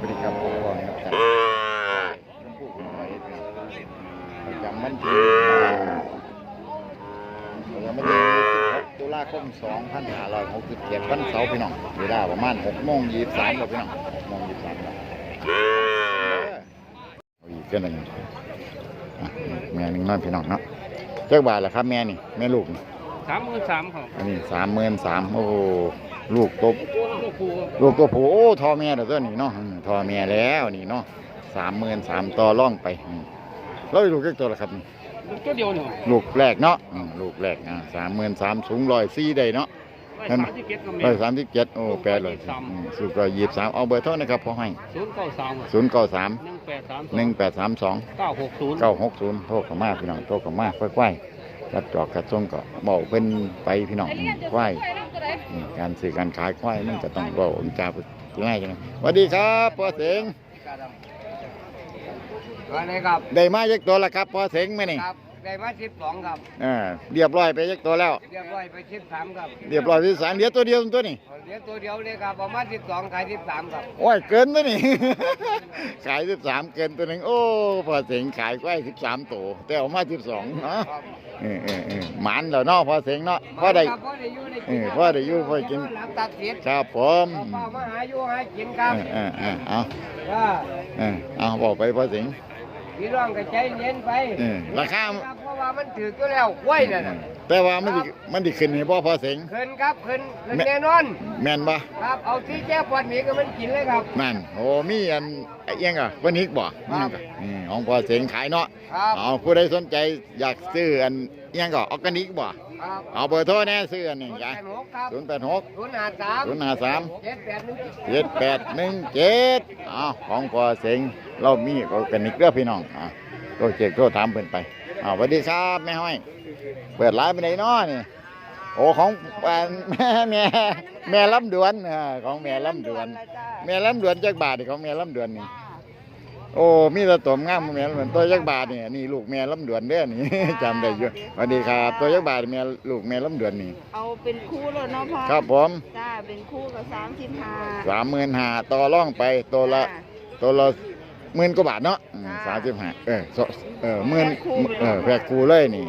บริกรรมของก่อนครับจากชมพู่หน่อยประจำวันที่ประจำวันที่16ตุลาคม2567วันเสาร์พี่น้องเวลาประมาณ6โมง23แล้วพี่น้อง6โมง23แล้วเอาอีกก็หนึ่งอะแม่หนึ่งน้อยพี่น้องเนาะเจ้าบาทละครับแม่นี่แม่ลูกนี่สามหมื่นสามครับอันนี้สามหมื่นสามโอ้โห ลูกตบลูกครูครับลูกตัวผู้โอ้ทอแม่เด้อตัวนี้เนาะอืมทอแม่แล้วนี่เนาะสามหมื่นสามต่อร่องไปอืมแล้วอีกลูกเล็กตัวละครับลูกตัวเดียวเนี่ยลูกแรกเนาะอืมลูกแรกอ่าสามหมื่นสามสูงร้อยสี่ได้เนาะร้อยสามสิบเจ็ดก็มีร้อยสามสิบเจ็ดโอ้แปดเลยสามสูงร้อยยี่สิบสามเอาเบอร์โทรนะครับพอให้ศูนย์เก้าสามศูนย์เก้าสามหนึ่งแปดสามหนึ่งแปดสามสองเก้าหกศูนย์เก้าหกศูนย์โทรเข้ามาพี่น้องโทรเข้ามาค่อยๆ กัดจอกกัดส่งก็บอกเป็นไปพี่น้องอืมควายอืมการซื้อการขายควายมันก็ต้องเว่าองจาไปง่ายจังเลยสวัสดีครับพ่อเสงอะไรครับได้มายักตัวละครับพ่อเสงไหมนี่ครับ ได้มาสิบสองครับอ่าเรียบร้อยไปยักตัวแล้ว เรียบร้อยไปสิบสามครับเรียบร้อยที่สามเดียวตัวเดียวตัวนี้เหลือตัวเดียวเลยครับประมาณสิบสองขายสิบสามครับโอ้ยเกินตัวนี้ ขายสิบสามเกินตัวหนึ่งโอ้พ่อเสงขายควายสิบสามตัวแต่ออกมาสิบสองเนาะครับเออเออเออหมันแล้วเนาะพ่อเสงเนาะพ่อได้ครับพ่อได้อยู่ได้เอกินอพ่อได้อยู่พ่อกินหลังตัดเสียครับผมเอาเป้ามาหาอยู่หากินครับเออเออเออเอาว่าเออเอาบอกไปพ่อเสง พี่น้องก็ใจเย็นไปเออราคาครับเพราะว่ามันถือก็แล้วกล้วยน่ะนะแต่ว่ามันดิมันดิขึ้นให้พ่อพ่อเสงขึ้นครับขึ้นขึ้นแม่แน่นอน แม่นปะครับเอาที่แจ้ปวดหมีก็มันกินเลยครับนั่นโอ้มีอันไอ้เอียงอะวันนี้บ่ครับนี่ของพ่อเสงขายเนาะครับเอาผู้ใดสนใจอยากซื้ออันเอียงก็ออร์แกนิกบ่ ครับเอาเบอร์โทรแน่ซื้ออันนี้ศูนย์ยาแปดหกครับศูนย์แปดหกศูนย์ห้าสามศูนย์ห้าสามเจ็ดแปดหนึ่งเจ็ดแปดหนึ่งเจ็ดเอาของพ่อเสงเรามีออร์แกนิกเด้อพี่น้องอะโทรเช็คโทรถามเพิ่นไปเอาสวัสดีครับแม่ห้อย เปิดร้านไปไหนเนาะนี่โอ้ของอ่าแม่แม่แม่ลำดวนอ่าของแม่ลำดวน แม่ลำดวนจักบาทนี่ของแม่ลำดวนนี่ โอ้ มีแตะตวงามแม่ลำดวนตัวจักบาทนี่นี่ลูกแม่ลำดวนเด้อนี่ จำได้อยู่สวัสดีครับ ตัวจักบาทแม่ลูกแม่ลำดวนนี่ เอาเป็นคู่เลยเนาะพ่อครับผมจ้าเป็นคู่กับสามสิบห้าสามหมื่นห้าต่อร่องไปตัวละตัวละหมื่นกว่าบาทเนาะสามสิบห้าเออสเออหมื่นเออแพกคูเลยนี่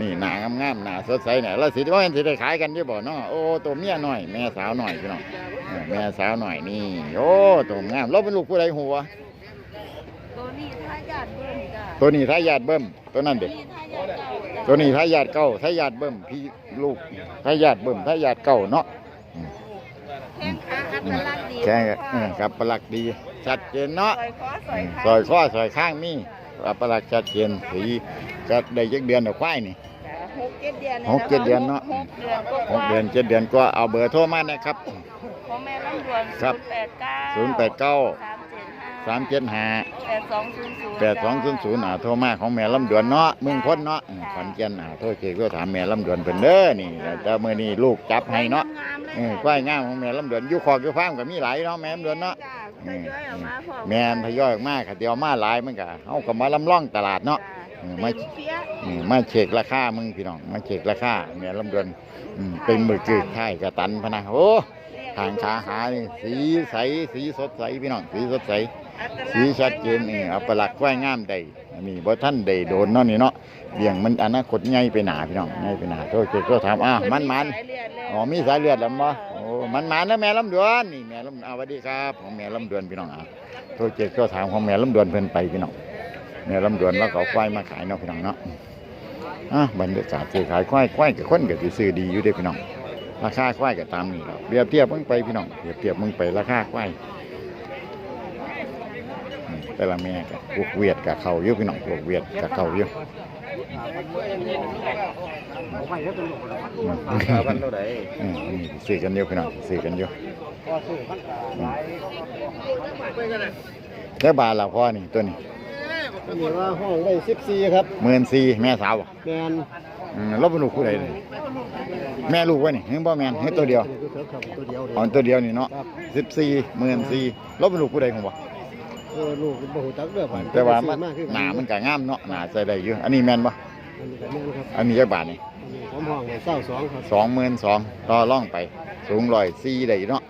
นี่หนางามๆหนาสดใสเนี่ยแล้วสิว่าเห็นสิได้ขายกันที่บ่เนาะโอ้ตัวเมียหน่อยแม่สาวหน่อยพี่น้องเออแม่สาวหน่อยนี่โอ้ตัวงามเราเป็นลูกผู้ใดหัวตัว นี้ถ้าญาติเบิ้มจ้าตัวนี้ทายาทเบิ้มตัวนั้นเด็ก นี่ถ้าญาติเก่าจ้าตัวนี้ทายาทเก้าทายาทเบิ้มพี่ลูกทายาทเบิ้มทายาทเก้าเนาะแข้งขาอัตลักษณ์ดีแค่พ่อเออกับประหลักดีชัดเจนเนาะซอยคอซอยซขาอยข้อซอยข้างมีกับประหลักชัดเจนสีก็ได้ยักเดือนเอาควายนี่ จ้าหกเจ็ดเดือนหกเจ็ดเดือนเนาะ หกเดือนก็หกเดือนเจ็ดเดือนก็เอาเบอร์โทรมานะครับ ของแม่ลำดวนครับ ศูนย์แปดเก้า089สามเจ็ดห้าสามเจ็ดห้าแปดสองศูนย์ศูนย์แปดสองศูนย์ศูนย์อ่าโทรมาของแม่ลำดวนเนาะเมืองพ้นเนาะอืมขอนแก่นอ่าโทรเช็คโทรถามแม่ลำดวนเพิ่นเด้อนี่แต่เมื่อนี้ลูกจับให้เนาะงามเลยเออควายงามของแม่ลำดวนอยู่คอกอยู่ฟาร์มก็มีหลายเนาะแม่ลำดวนเนาะจ้าทยอยออกมาพ่อแม่นทยอยออกมาค่ะเดียวมาหลายมันก็เฮาก็มาลำล่องตลาดเนาะอืมไม่ไม่เพี้ยอืมมาเช็คราคามึงพี่น้องมาเช็คราคาแม่ลำดวนอืมเป็นมือกือไทยกระตันพะนะโอ้ทางขาหานี่สีใสสีสดใสพี่น้องสีสดใส สีชัดเจนนี่เอาประหลักไว้งามได้อันนี้บ่ท่านได้โดนเนาะนี่เนาะเบี่ยงมันอนาคตใหญ่ไปหนาพี่น้องใหญ่ไปหนาโทษเจ้าถามอ้าวมันมันอ๋อมีสายเลือดแล้วบ่โอ้มันมันนะแม่ลำดวนนี่แม่ลำเอาสวัสดีครับของแม่ลำดวนพี่น้องอะโทษเจ้าถามของแม่ลำดวนเพิ่นไปพี่น้องแม่ลำดวนแล้วก็เอาควายมาขายเนาะพี่น้องเนาะอะบรรยากาศซื้อขายควายควายกับคนก็สิซื้อดีอยู่ด้พี่น้องราคาควายก็ตามนี่เปรียบเทียบมึงไปพี่น้องเปรียบเทียบมึงไปราคาควาย แต่ละแม่กับพวกเวียดกับเขาอยู่พี่น้องพวกเวียดกับเขาอยู่อืมพันเท่าไหร่อืมนี่ซื้อกันอยู่พี่น้องซื้อกันอยู่ก็ซื้อพันหลายแล้วบาทละพ่อนี่ตัวนี้มีว่าห้องได้สิบสี่ครับหมื่นสี่แม่สาวบ่แมนรบเป็นลูกผู้ใดเลยแม่ลูกวะนี่เห็นบ่แมนเห็นตัวเดียวตัวเดียวอ๋อตัวเดียวนี่เนาะสิบสี่หมื่นสี่รบเป็นลูกผู้ใดของบ่ เออลูกบ่ฮู้จักเด้อแต่ว่ามันหนามันก็งามเนาะหนาใส่ได้อยู่อันนี้แม่นบ่อันนี้ก็แม่นครับอันนี้จักบาทนี่ผมห้องไว้เศร้าสองครับสองหมื่นสองต่อร่องไป สูงร้อยสี่ได้เนาะ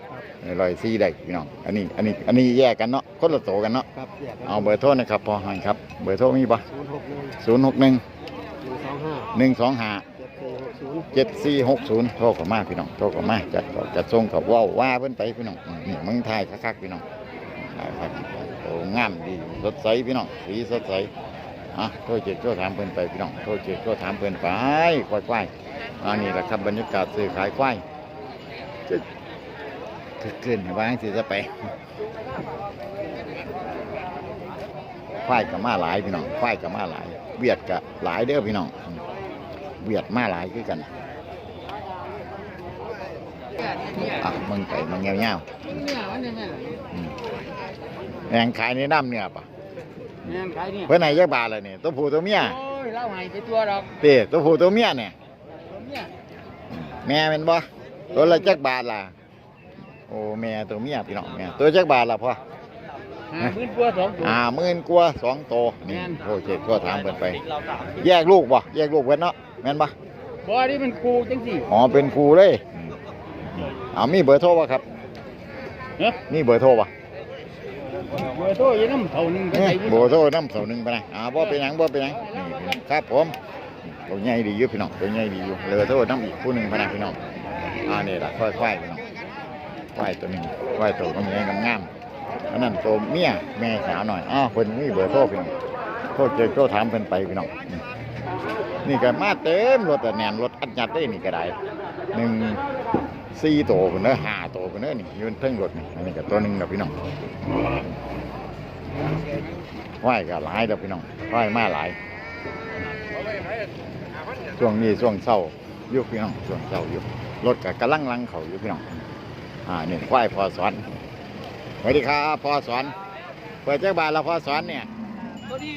ร้อยสี่ได้พี่น้อง อันนี้ อันนี้ อันนี้แยกกันเนาะ คนละโตกันเนาะ ครับแยกกันเอาเบอร์โทรนะครับพอหันครับ เบอร์โทรมีปะศูนย์หกหนึ่งศูนย์หกหนึ่งหนึ่งสองห้าหนึ่งสองห้าเจ็ดสี่หกศูนย์เจ็ดสี่หกศูนย์โทรเข้ามาพี่น้อง โทรเข้ามาจัดก็จัดส่งกับว่าวว่าเพิ่นไปพี่น้องอืมนี่เมึงไทยคักๆพี่น้องถ่ายคักโอ้ งามดีสดใสพี่น้องสีสดใสอะโทรเจ็ดโทรถามเพิ่นไปพี่น้องโทรเจ็ดโทรถามเพิ่นไปควายๆอันนี้แหละครับบรรยากาศซื้อขายควายจะคือเกินว่าจังสิจะไปควายกับมาหลายพี่น้องควายกับมาหลายเวียดกับหลายเด้อพี่น้องเวียดมาหลายคือกันอะมึงไปมึงเงี้ยวเนี่ยมันยังไงๆอืม แรงขายในน้ำเนี่ยปะเนี่ยขายเนี่ยเพื่อนไหนยักบาทเลยเนี่ยตัวผู้ตัวเมียโอ้ยเล่าให้ไปตัวดอกเต้ตัวผู้ตัวเมียเนี่ยเนี่ยอืมแม่เป็นบ่ตัวละจักบาทล่ะโอ้แม่ตัวเมียพี่น้องแม่ตัวจักบาทล่ะพ่อหาพื้นตัวสองตัว อ่าหมื่นกว่าสองโตวนี่แม่น โอเคก็ถามเพิ่นไป แยกลูกบ่แยกลูกเพิ่นเนาะแม่นบ่บ่นี่มันครูจังสิอ๋อเป็นครูเลยเอามีเบอร์โทรป่ะครับเนาะมีเบอร์โทรป่ะ เบอร์โทรอยังน้ำเท่านึงไปเอ้ใส่ยบุญเบอร์โทรน้ำเสาหนึ่งไปไหนอ่าบ่เป็นหยังบ่เป็นหยังนี่พี่น้องครับผมตัวใหญ่ดีอยู่พี่น้องตัวใหญ่ดีอยู่เบอร์โทรน้ำอีกผู้หนึ่งไปไหนพี่น้องอ่านี่ล่ะค่อยๆพี่น้องควายตัวหนึ่งควายตัวก็มีงามๆอันนั้นตัวเมียแม่สาวหน่อยอ้าวเพิ่นมีเบอร์โทรพี่น้องโทรเจอโทรถามเพิ่นไปพี่น้องนี่นี่ก็มาเต็มรถแต่แน่นรถอัดยัดได้นี่ก็ได้หนึ่งสี่ตัวคนเด้อห้า ตัวคนเด้อนี่อยืนเทิงรถนี่อันนี้ก็ตัวหนึ่งเด้อพี่น้องไหวก็หลายเด้อพี่น้องไหวมาหลายช่วงนี้ช่วงเศร้าอยุคพี่น้องช่วงเศร้าอยู่รถก็กำลังลังเขาอยู่พี่น้องอ่านี่ไหวพอสอนสวัสดีครับพอสอนเปิดเจ้าบานแล้วพอสอนเนี่ยตัวนี้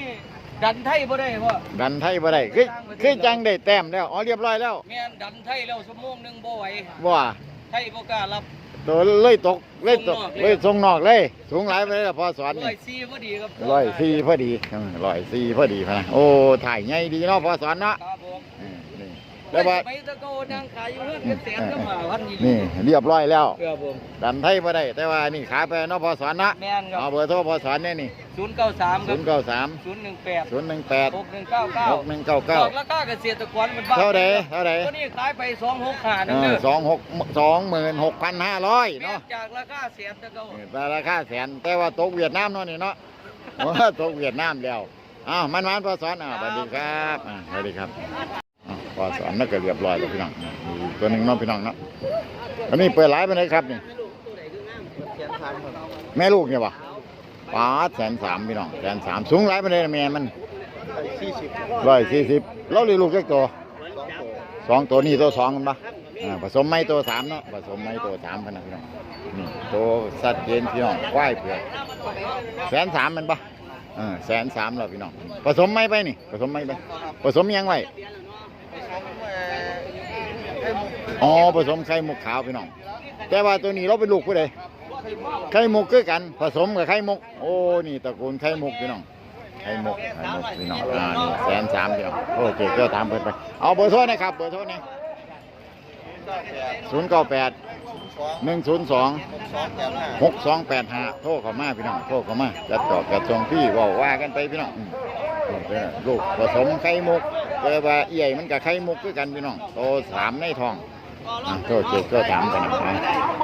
ดันไทยบ่ได้บ่ดันไทยบ่ได้คือคือจังได้แต้มแล้วอ๋อเรียบร้อยแล้วแม่นดันไทยแล้วชั่วโมงหนึงบ่ไหวว่าไทยบ่กล้ารับ ตัวเลยตกเลยตกส่งนอกเลยเลยส่งนอกเลย สูงหลายไปเลยล่ะพอสอนร้นี่อยสี่พอดีครับร้อยสี่พอดีอืมร้อยสี่พอดีพะนะโอ้ถ่ายใหญ่ดีเนาะพอสอนเนาะครับผมอืมนี่ แล้วว่าไปตะโกนนางขายอยู่เฮือนเป็นแสนก็มาพันอยู่นี่เรียบร้อยแล้วครับผมดันไทยพอได้ แต่ว่านี่ขายไปเนาะพอสอนเนาะแม่นครัเอาบเบอร์โทรพอสอนเนี่ยนี่ศูนย์เก้าสามคศูรับนย์เก้าสามศูนย์หนึ่งแปดศูนย์หนึ่งแปดหกหนึ่งเก้าเก้าหกหนึ่งเก้าเก้าบอกราคาเกษตรกรมันบ้าเท่าไหร่เท่าไหร่ตัวนี้ขายไปสองหกขานั่นเด้อสองหกสองหมื่นหกพันห้าร้อยแม่เนาะนจากราคาแสนตะเกาแต่ราคาแสนแต่ว่าตกเวียดนามเนาะนี่เนาะว่าตกเวียดนามแล้วอ้าวมันมันพอสอนอ่าสวัสดีครับอ่าสวัสดีครับอ่า พอสอนนั่นก็เรียบร้อยแล้วพี่น้องอ่ามีตัวหนึ่งเนาะพี่น้องเนาะอันนี้เปิดหลายไปเลยครับนี่แม่ลูกเนี่ยปะปาแสนสามพี่น้องแสนสามสูงหลายไปเลยแม่มันร้อยสี่สิบเราเลี้ยลูกแค่ตัวสองตัวนี่ตัวสองกันปะผสมไม่ตัวสามเนาะผสมไม่ตัวสามพี่น้องนี่ตัวสัตว์เกณฑ์พี่น้องควายเผือกแสนสามมันปะแสนสามเราพี่น้องผสมไม่ไปนี่ผสมไม่ไปผสมยังไว้ อ๋อผสมไข่มุกขาวพี่น้อง แต่ว่าตัวนี้เราเป็นลูกผู้ใดไข่มุกคือกัน ผสมกับไข่มุก โอ้ นี่ตระกูลไข่มุกพี่น้อง ไข่มุกไข่มุกพี่น้องอ่านี่แสนสามพี่น้อง โอเคก็ตามเพิ่นไป เอาเบอร์โทรนะครับ เบอร์โทรนี่ศูนย์เก้าแปดหนึ่งศูนย์สองหกสองแปดห้าโทรเข้ามาพี่น้อง โทรเข้ามาจัดต่อจัดส่งพี่เว่าว่ากันไปพี่น้องอืมเออลูกผสมไข่มุกแต่ว่าเอี่ยมันกับไข่มุกคือกันพี่น้อง โตสามในท้อง อะโทรเจ็ดก็ถามกันนะ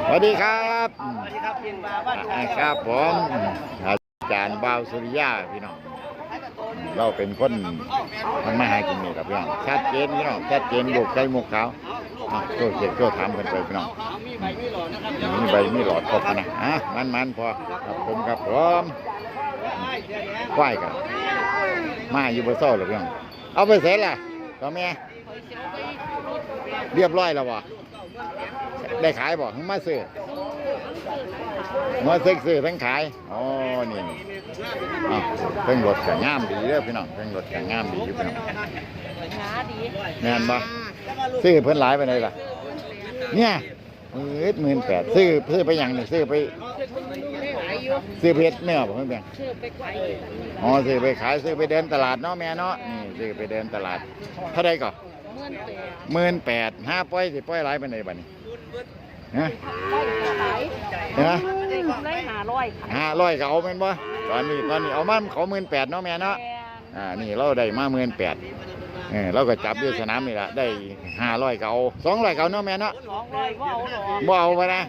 สวัสดีครับสวัสดีครับพี่น้องครับผมอาจารย์บ่าวสุริยาพี่น้อง เราเป็นคนทำมาหากินนี่ครับพี่น้องชัดเจนพี่น้องชัดเจนลูกไก่มุกขาวอะโตเจ็ดก็ถามกันไปพี่น้องมีใบมีหลอดนะครบมีใบมีหลอดครบนะอะมันมันๆพอครับผมครับผมควายกันมาอยู่บนโซ่หรือพี่น้องเอาไปเสร็จละต่อแม่ เรียบร้อยแล้วบ่ได้ขายบ่ถึงมาซื้อมาซื้อซื้อทั้งขายอ๋อนี่นี่อะเพิ่งรถกับงามดีเด้อพี่น้องเพิ่งรถกับงามดีอยู่พี่น้องหาดีแม่นบ่ซื้อเพิ่นหลายไปไหนล่ะ เนี่ยเออหมื่นแปดซื้อซื้อไปหยังนี่ซื้อไปขายอยู่ซื้อเพชรเนื้อบ่เพิ่นแบ่งชื่อไปขายอ๋อซื้อไปขายซื้อไปเดินตลาดเนาะแม่เนาะนี่ซื้อไปเดินตลาดเท่าใดก็ เมื่อนแปดหมื่นแปดห้าป้อยสิป้อยหลายไปไหนใดบัดนี้ฮะได้ขายเห็นไหมได้หาร้อยขายห้าร้อยก็เอาแม่นบ่ตอนนี้ตอนนี้เอามาเขาหมื่นแปดเนาะแม่เนาะแพงอ่า นี่เราได้มาหมื่นแปด เออเราก็จับอยู่สนามนี่ละได้ห้าร้อยเก่าสองร้อยเก่าเนาะแม่เนาะสองร้อยว่าเอาหรอบ่เอาไปนะ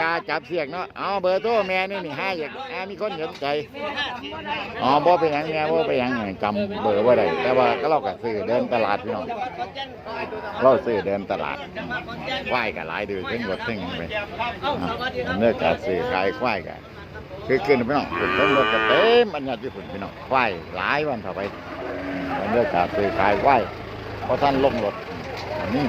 กาจับเสียกเนาะเอาเบอร์โทรแม่นี่นี่ห้าอยากห้ามีคนสนใจแม่จำบ่ได้อ๋อบ่ไปนหยังแม่บ่ไปนหยังจำเบอร์บ่ได้แต่ว่าก็เราก็ซื้อเดินตลาดพี่น้องเราซื้อเดินตลาดควายก็หลายเดือขึ้นหมดซึ่งหยังไปเอ้าสวัสดีครับเนื้อการซื้อขายควายก็คือขึ้นพี่น้องขึ้นต้นรถก็เต็มอันยัดญี่ปุ่นพี่น้องควายหลายวันเข้าไป เนื้อการซื้อขายควเพราะท่านลงรถนนี้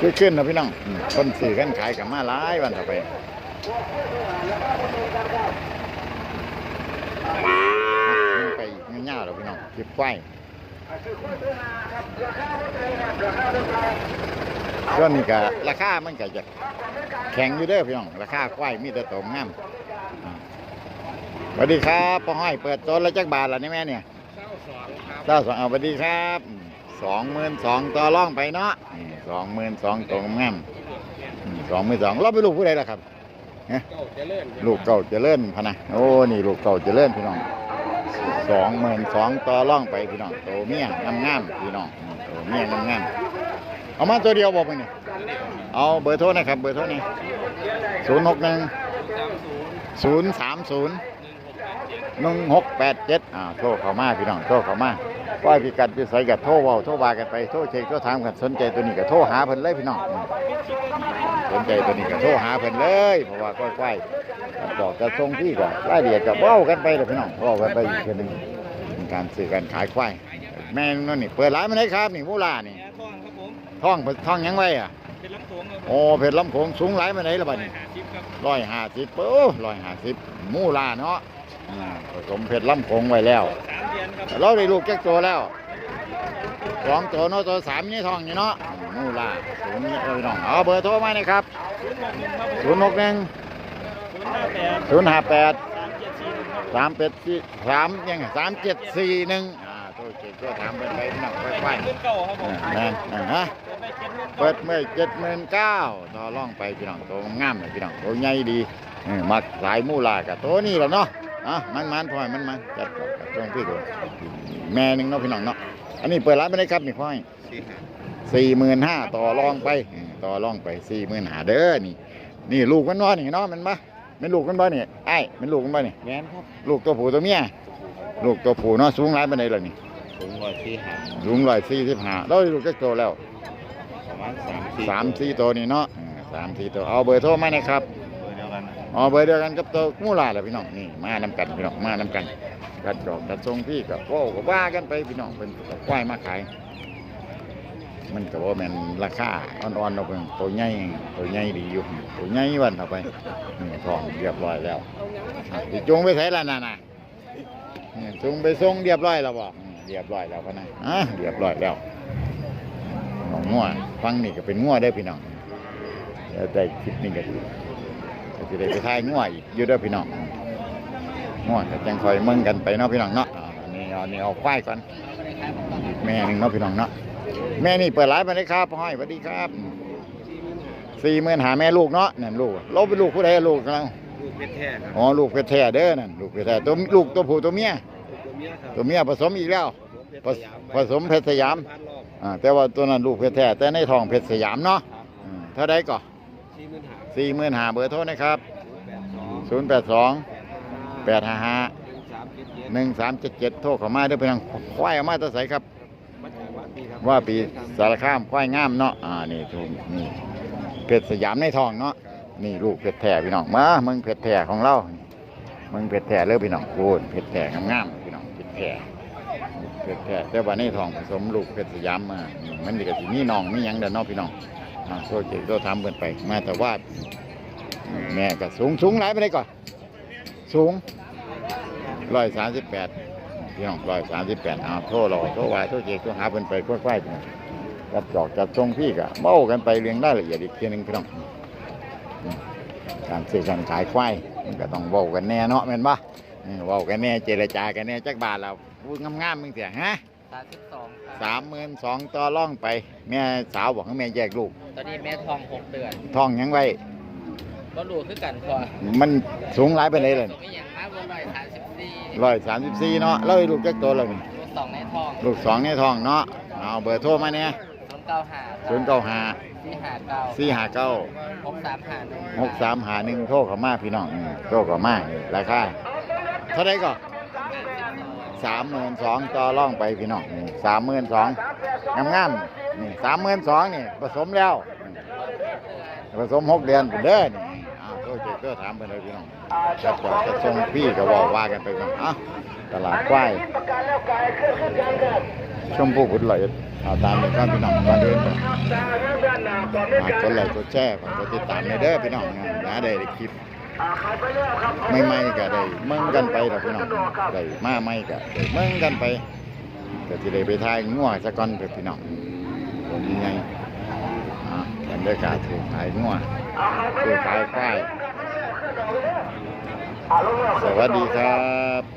คือขึ้นนะพี่น้องอืมคนซื้อกันขายกับมาหลายวันเข้าไปไปงี้ยๆหรอพี่น้องคลิปควายก็นี่ก็ราคามันก็จะแข็งอยู่เด้อพี่น้อง ราคาควายมีแต่ตัวงามอ่า สวัสดีครับพ่อห้อยเปิดโซนแล้วจักบาทแล้วนี่แม่เนี่ยเจ้าสองเอาสวัสดีครับสองหมื่นสองต่อร่องไปเนาะสองหมื่นสองตัวงามสองหมื่นสองเราไปลูกผู้ใดล่ะครับลูกเก่าเจริญพะนะโอ้นี่ลูกเก่าเจริญพี่น้องสองหมื่นสองต่อร่องไปพี่น้องโตเมียงามงามๆพี่น้องโตเมียงามงามๆเอามาตัวเดียวบอกไปนี่เอาเบอร์โทรนะครับเบอร์โทรนี่ศูนย์หกหนึ่งศูนย์สามศูนย์ หนึ่งหกแปดเจ็ดอ่าโทรเข้ามาพี่น้องโทรเข้ามาว่าพี่กัดพี่ใส่กับโทรเว้าโทรบากันไปโทรเช็คโทรถามกันสนใจตัวนี้ก็โทรหาเพิ่นเลยพี่น้องอืมสนใจตัวนี้ก็โทรหาเพิ่นเลยเพราะว่าก้อยๆบอกจะทรงที่ก็รายละเอียดก็เว้ากันไปเลยพี่น้องเว้ากันไปอีกทีหนึงเป็นการซื้อการขายควายแม่นั่นนี่เปิดร้านมาได้ครับนี่มูลานี่แง่ท้องครับผม ท่องท่องหยังไว้อะเป็นลำโพงครับผมโอ้เพชรลำโขงสูงหลายมาไหนละบัดนี้หาชิปครับร้อยห้าสิบโอ้ร้อยห้าสิบมูลาเนาะ อ่าผสมเพชรลำโขงไว้แล้วสามเดือนครับเราได้ลูกแก่ตัวแล้วสองตัวเนาะตัวสามนี่ท้องนี่เนาะมูลาสูงนี่พี่น้องเอาเบอร์โทรมาเลยครับศูนย์หกหนึ่งครับผมศูนย์หกหนึ่งศูนย์ห้าแปดศูนย์ห้าแปดสามเจ็ดสี่ครับสามเป็ดสี่สามยังไงสามเจ็ดสี่หนึ่งอ่าโทษเจ็ดก็ถามเป็นไปพี่น้องค่อยเงินเก่าครับผมๆแม่นอ่าฮะเปิดไปเจ็ดหมื่นเปิดเมื่อเจ็ดหมื่นเก้าต่อร่องไปพี่น้องตัวงามเลยพี่น้องตัวใหญ่ดีเออมักสายมูลากับตัวนี้แหละเนาะ อะมันมันพลอยมันมันจัดกับตรงพี่ดูแม่หนึ่งเนาะพี่น้องเนาะอันนี้เปิดร้านไม่ได้ครับนี่พ่อยสี่หมื่นห้าต่อรองไปเออต่อรองไปสี่หมื่นห้าเด้อนี่ นี่ลูกมันว่านี่เนาะมันปะเป็นลูกมันบ่นี่ไอ้เป็นลูกมันบ่นี่แม่นครับลูกตัวผู้ตัวเมียลูกตัวผู้เนาะสูงหลายปานใดล่ะนี่สูงร้อยสี่ห้าสูงร้อยสี่สิบห้าแล้วลูกจะโตแล้วประมาณสามสี่สามสี่ตัวนี่เนาะอืมสามสี่ตัวเอาเบอร์โทรมาหนะครับเบ อ๋อเบอร์เดียวกันกับตัวมูลาแหละพี่น้องนี่มานำกันพี่น้องมานำกันกัดดอกกัดทรงพี่กับโอ้ก็ว่ากันไปพี่น้องเป็นควายมาขายมันก็ว่ามันราคาอ่อนๆเราเพิ่งตัวใหญ่ตัวใหญ่ดีอยู่ตัวใหญ่วันเข้าไปนี่ทองเรียบร้อยแล้วอะสิจงไปใส่ละน่ะนะจงไปส่งเรียบร้อยแล้วบอืมเรียบร้อยแล้วพะนะอะเรียบร้อยแล้วน้องงัวฟังนี่ก็เป็นงัวได้พี่น้องเดี๋ยวได้คลิปนี้ก็ดี ก็จะได้ไปถ่ายงัวอีกอยู่เด้อพี่น้องงัวก็จังคอยเมืองกันไปเนาะพี่น้องเนาะอ่าอันนี้เอาอันนี้เอาควายก่อนอีกแม่หนึ่งเนาะพี่น้องเนาะแม่นี่เปิดร้านมาเลยครับพ่อห้อยสวัสดีครับสี่หมื่นหาแม่ลูกเนาะนั่นลูกเราเป็นลูกผู้ใดลูกเราลูกเพชรแท้ครับอ๋อลูกเพชรแท้เด้อนั่นลูกเพชรแท้ตัวลูกตัวผู้ตัวเมียตัวเมียครับตัวเมียผสมอีกแล้วผสผสมเพชรสยามพันรอบอ่าแต่ว่าตัวนั้นลูกเพชรแท้แต่ในท้องเพชรสยามเนาะอืมเท่าไดก็สี่หมื่นห้า สี่หมื่นหาเบอร์โทรนะครับแปดสองศูนย์แปดสองแปดห้าห้าหนึ่งสามเจ็ดเจ็ดหนึ่งสามเจ็ดเจ็ดโทรเข้ามาเด้อพี่น้องควายเอามาแตะใสครับมาจากว่าปีครับ ว่าปีสารคามควายงามเนาะอ่านี่ถูกนี่เพชรสยามในทองเนาะนี่ลูกเพชรแท้พี่น้องมาเมืองเพชรแท้ของเราเมืองเพชรแท้เลยพี่น้องโอ้ยเพชรแท้งามๆพี่น้องเพชรแท้เพชรแท้แต่ว่าในทองผสมลูกเพชรสยามมานี่มันนี่ก็สิมีน้องมีหยังเด้อเนาะพี่น้องอ่า โซเจโซทำเพิ่นไป มาแต่ว่าแม่ก็สูงสูงหลายไปได้ก่อนสูงร้อยสามสิบแปดพี่น้องร้อยสามสิบแปดเอาโทรรอโทรวายโทรเจโทรหาเพิ่นไปค่อยๆพี่น้องจัดจอกจัดทรงพี่ก็เมากันไปเรียงได้ละเอียดอีกทีหนึงพี่น้องอืมการซื้อการขายควายมันก็ต้องเว้ากันแน่เนาะแม่นปะเออเว้ากันแน่เจรจากันแน่จักบาทเราพูดงามๆมึงเสียฮะสามสิบสองครับสามหมื่นสองต่อร่องไป แม่สาวบอกให้แม่แยกลูก ตอนนี้แม่ทองหกเดือนท้องยังไว้ก็รู้คือกันพอมันสูงหลายไปไหนเลยส่งอีหยังมาบนร้อยสามสิบสี่ร้อยสามสิบสี่เนาะแล้วไอ้ลูกจักตัวแล้วนี่ลูกสองในทองลูกสองในท้องเนาะเอาเบอร์โทรมาเนี่ยศูนย์เก้าห้าศูนย์เก้าห้าสี่ห้าเก้าสี่ห้าเก้าหกสามห้าหนึ่งหกสามหาหนึ่งโทรเข้ามาพี่น้องอืมโทรเข้ามานี่ราคาเท่าไรก็ สามหมื่นสองต่อร่องไปพี่น้องสามหมื่นสองงามงามๆนี่สามหมื่นสองนี่ผสมแล้วผสมหกเดือนเป็นเด้อนี่อ้าวโทษเจ๊ก็ถามไปเลยพี่น้องจะจอจะส่งพี่ก็บอกว่ากันไปก่อนอะตลาดควาย ชมพู่บุตรไหลเอาตามนี้ก่อนพี่น้องก่อนเดินไปฝากกดไลค์กดแชร์กดติดตามในเด้อพี่น้องนะอย่าได้ได้คลิป ไม่ไม่ๆก็ได้เมืองกันไปดอกพี่น้องได้มาไม่ก็ได้เมืองกันไปก็จะได้ไปทายงัวสักก่อนเด้อพี่น้องผมยังไงอ่าบรรยากาศถือขายงัวถือขายควายสวัสดีครับ